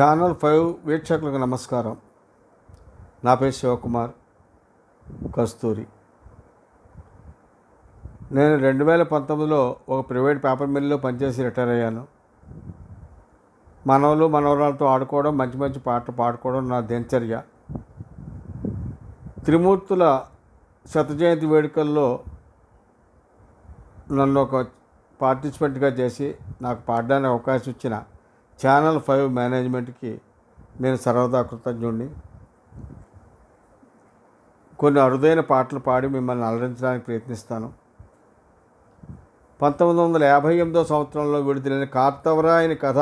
Channel five వీక్షకులకు నమస్కారం. నా పేరు శివకుమార్ కస్తూరి. నేను రెండు వేల పంతొమ్మిదిలో ఒక ప్రైవేట్ పేపర్ మిల్లో పనిచేసి రిటైర్ అయ్యాను. మనవలు మనవరాలతో ఆడుకోవడం మంచి మంచి పాటలు పాడుకోవడం నా దినచర్య. త్రిమూర్తుల శత జయంతి వేడుకల్లో నన్ను ఒక పార్టిసిపెంట్గా చేసి నాకు పాడడానికి అవకాశం ఇచ్చిన ఛానల్ ఫైవ్ మేనేజ్మెంట్కి నేను సర్వదా కృతజ్ఞుడిని కొన్ని అరుదైన పాటలు పాడి మిమ్మల్ని అలరించడానికి ప్రయత్నిస్తాను. పంతొమ్మిది వందల యాభై ఎనిమిదో సంవత్సరంలో విడుదలైన కార్తవరాయని కథ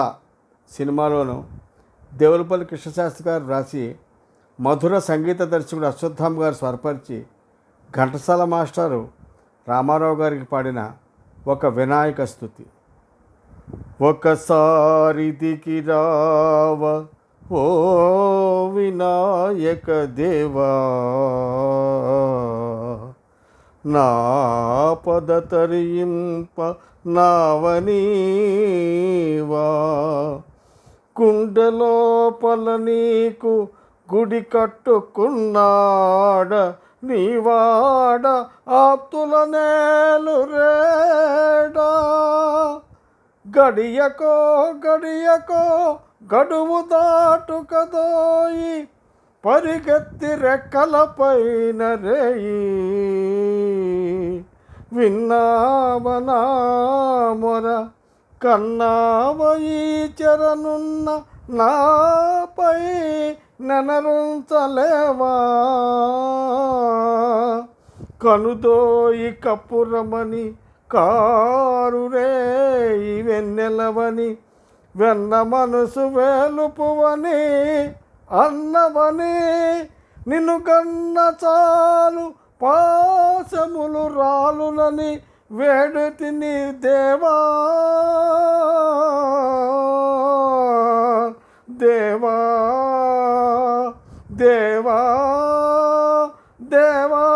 సినిమాలోను దేవులపల్లి కృష్ణశాస్త్రి గారు రాసి మధుర సంగీత దర్శకుడు అశ్వత్థామ్ గారు స్వరపరిచి ఘంటసాల మాస్టారు రామారావు గారికి పాడిన ఒక వినాయక స్థుతి ఒకసారి దిగిరావ ఓ వినాయక దేవా. నా పద తరింప నావనీవా. కుండలోపల నీకు గుడి కట్టుకున్నాడ నీవాడ ఆప్తుల నేలు రేడా గడియకో గడియకో గడువు దాటు కదోయి పరిగెత్తి రెక్కలపైన రేయి. విన్నావనా మొర కన్నావయి చెరనున్న నాపై నెనరుంచలేవా? కనుదోయి కపురమని కారురే ఇవెన్నెలవని వెన్నెలవని వెన్న మనసు వేలుపువని అన్నవని నిన్ను కన్న చాలు పాశములు రాలునని వేడుతిని దేవా దేవా దేవా దేవా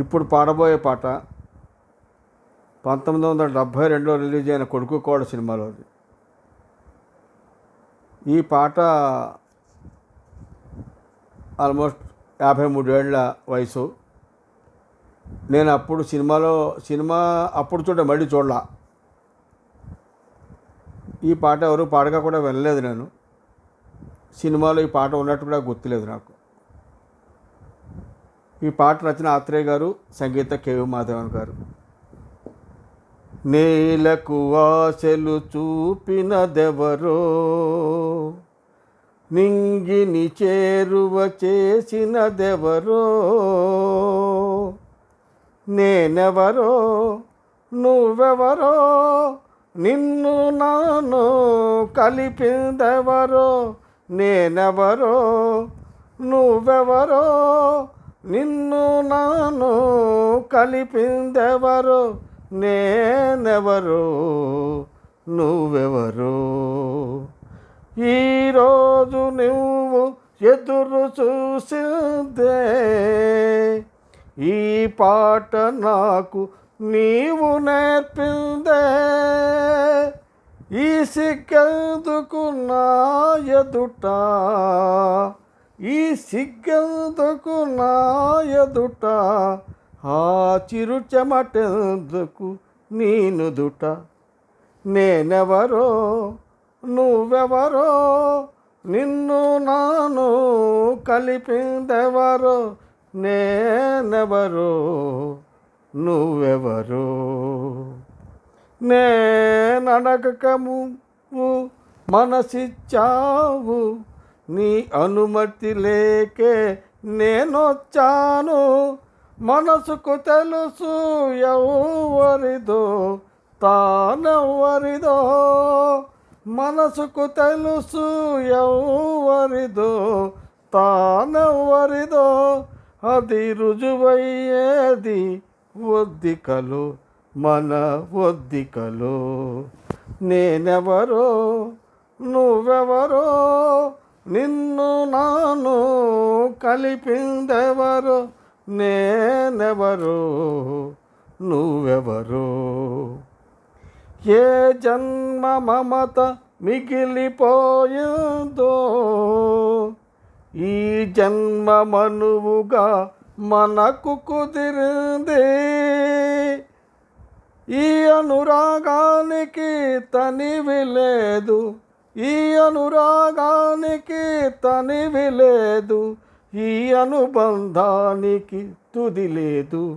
ఇప్పుడు పాడబోయే పాట పంతొమ్మిది వందల డెబ్భై రెండులో రిలీజ్ అయిన కొడుకు కోడ సినిమాలోది ఈ పాట ఆల్మోస్ట్ యాభై మూడేళ్ళ వయసు. నేను అప్పుడు సినిమాలో సినిమా అప్పుడు చూడ మళ్ళీ చూడలా. ఈ పాట ఎవరు పాడగా కూడా వినలేదు నేను. సినిమాలో ఈ పాట ఉన్నట్టు కూడా గుర్తులేదు నాకు. ఈ పాట రచన ఆత్రేయ గారు సంగీత కేవి మాధవన్ గారు. నేలకు ఆశలు చూపినదెవరో నింగిని చేరువ చేసినదెవరో నేనెవరో నువ్వెవరో నిన్ను నాను కలిపిందెవరో నేనెవరో నువ్వెవరో నిన్ను నాను కలిపిందెవరు నేనెవరు నువ్వెవరు. ఈరోజు నువ్వు ఎదురు చూసిందే ఈ పాట నాకు నీవు నేర్పిందే. ఈ సిగ్గందుకు నా ఎదుట ఈ సిగ్గెందుకు నా ఎదుట? ఆ చిరు చెమటెందుకు నీనుదుట నేనెవరో? నువ్వెవరో? నిన్ను నాను కలిపిందెవరో? నేనెవరో? నువ్వెవరో? నేనడగకము మనసిచ్చావు నీ అనుమతి లేకే నేనొచ్చాను. మనసుకు తెలుసు ఎవరిదో తానెవరిదో. మనసుకు తెలుసు ఎవరిదో తానెవరిదో. అది రుజువయ్యేది ఒద్దికలు మన ఒద్దికలు. నేనెవరో నువ్వెవరో. నిన్ను నాను కలిపిందెవరు? నేనెవరు? నువ్వెవరు? ఏ జన్మ మమత మిగిలిపోయిందో? ఈ జన్మ మనువుగా మనకు కుదిరింది. ఈ అనురాగానికి తనివి లేదు. ఈ అనురాగానికి తనివి లేదు ఈ అనుబంధానికి తుది లేదు.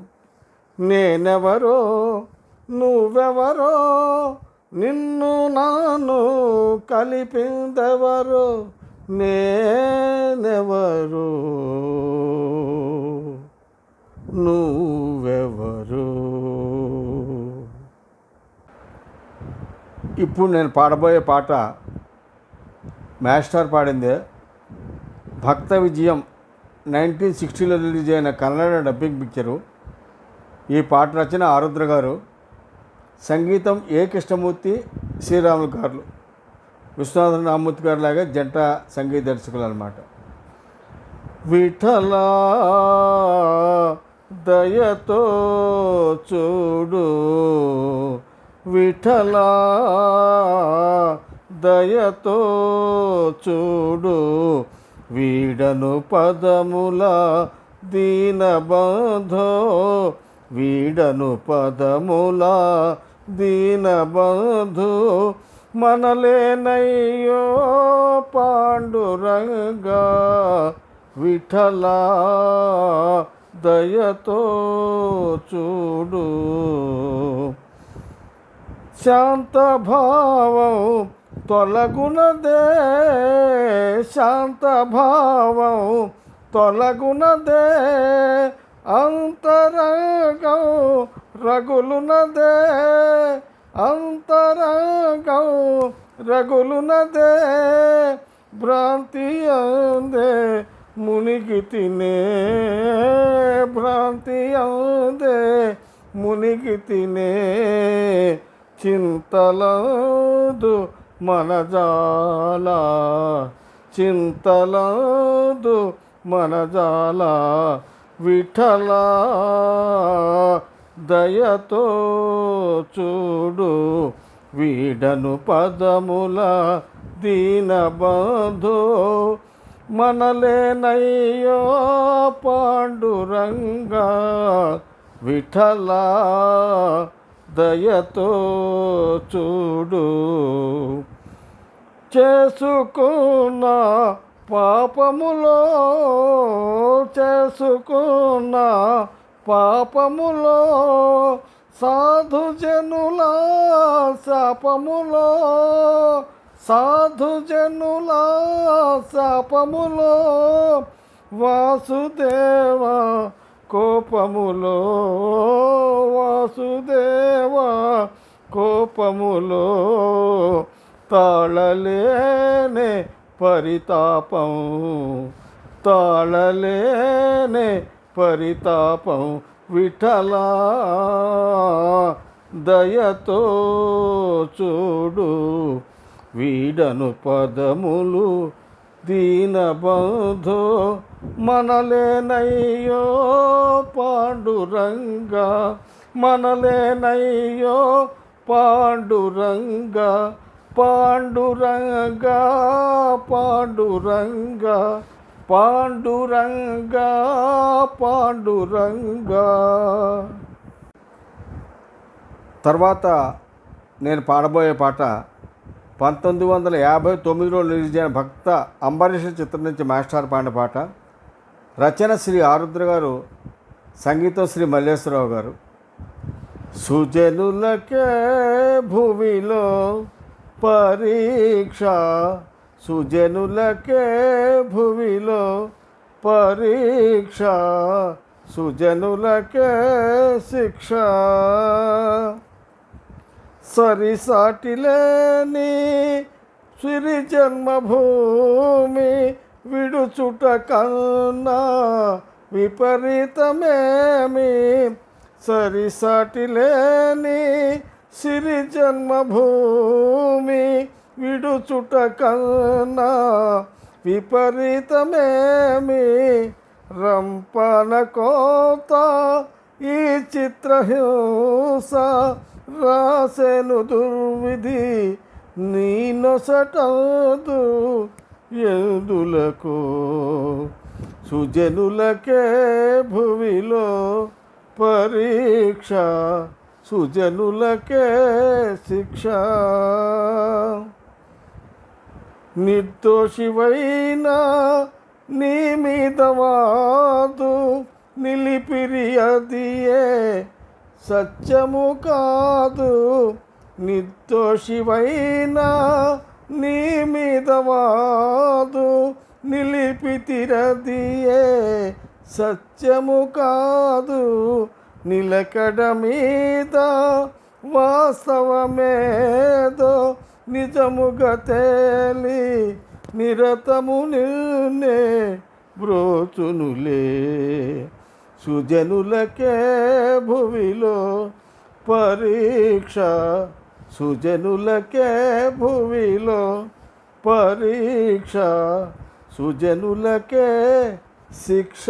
నేనెవరో నువ్వెవరో నిన్ను నాను కలిపిందెవరో నేనెవరో. నువ్వెవరో. ఇప్పుడు నేను పాడబోయే పాట మాస్టర్ పాడిందే. భక్త విజయం నైన్టీన్ సిక్స్టీలో రిలీజ్ అయిన కన్నడ డబ్బింగ్ పిక్చరు. ఈ పాట రచన ఆరుద్ర గారు. సంగీతం ఏ కృష్ణమూర్తి శ్రీరాములు గారు. విశ్వనాథన్ రామ్మూర్తి గారు లాగా జంట సంగీత దర్శకులు అనమాట విఠలా దయతో చూడు. విఠలా దయతో చూడు వీడను పదముల దీనబంధో వీడను పదముల దీనబంధు మనలేనయ్యో పాండురంగా విఠలా దయతో చూడు. శాంతభావం తొలగునదే శాంతభావం తొలగునదే అంతరంగం రగులునదే అంతరంగం రగులునదే భ్రాంతి అందే మునిగి తినే భ్రాంతి అందే మునిగి తినే చింతలదు మనజాల చింతలదు మనజాల విఠల దయతో చూడు వీడను పదముల దీనబంధు మనలేనయ్యో పాండురంగ విఠల దయతో చూడు చేసుకున్న పాపములో చేసుకున్న పాపములో సాధుజనుల శాపములో సాధుజనుల శాపములో వాసుదేవ కోపములో వాసుదేవ కోపములో తాళలేనే పరితాపం తాళలేనే పరితాపం విఠలా దయతో చూడు వీడను పదములు దీనబంధో మనలేనయ్యో పాండురంగా మనలేనయ్యో పాండురంగా పాండురంగా పాండురంగా పాండురంగా పాండురంగా. తర్వాత నేను పాడబోయే పాట పంతొమ్మిది వందల యాభై తొమ్మిదిలో రిలీజ్ అయిన భక్త అంబరీష్ చిత్రం నుంచి మాస్టర్ పాడిన పాట. రచన శ్రీ ఆరుద్ర గారు సంగీతం శ్రీ మల్లేశ్వరరావు గారు. సుజనులకే భూమిలో పరీక్ష సుజనులకే భువిలో పరీక్ష సుజనులకే శిక్ష. సరిసాటిలేని సిరి జన్మభూమి విడుచుట కన్నా విపరీతమేమి? సరిసాటిలేని సిరి జన్మభూమి విడుచుట కన్నా విపరీతమేమి? రంపన కోత ఈ చిత్రహింస రాసెను దుర్విధి నీ నొసటదు ఎందులకు? సుజనులకే భువిలో పరీక్ష సుజనులకే శిక్ష. నిర్దోషివైనా నీ మీద వాదు నిలిపిరియదియే సత్యము కాదు. నిర్దోషివైనా నీ మీద వాదు నిలిపితిరదియే సత్యము కాదు. నిలకడ మీద వాస్తవమేదో నిజముగా తేలి నిరతము నిన్నే బ్రోచునులే. సుజనులకే భువిలో పరీక్ష సుజనులకే భువిలో పరీక్ష సుజనులకే శిక్ష.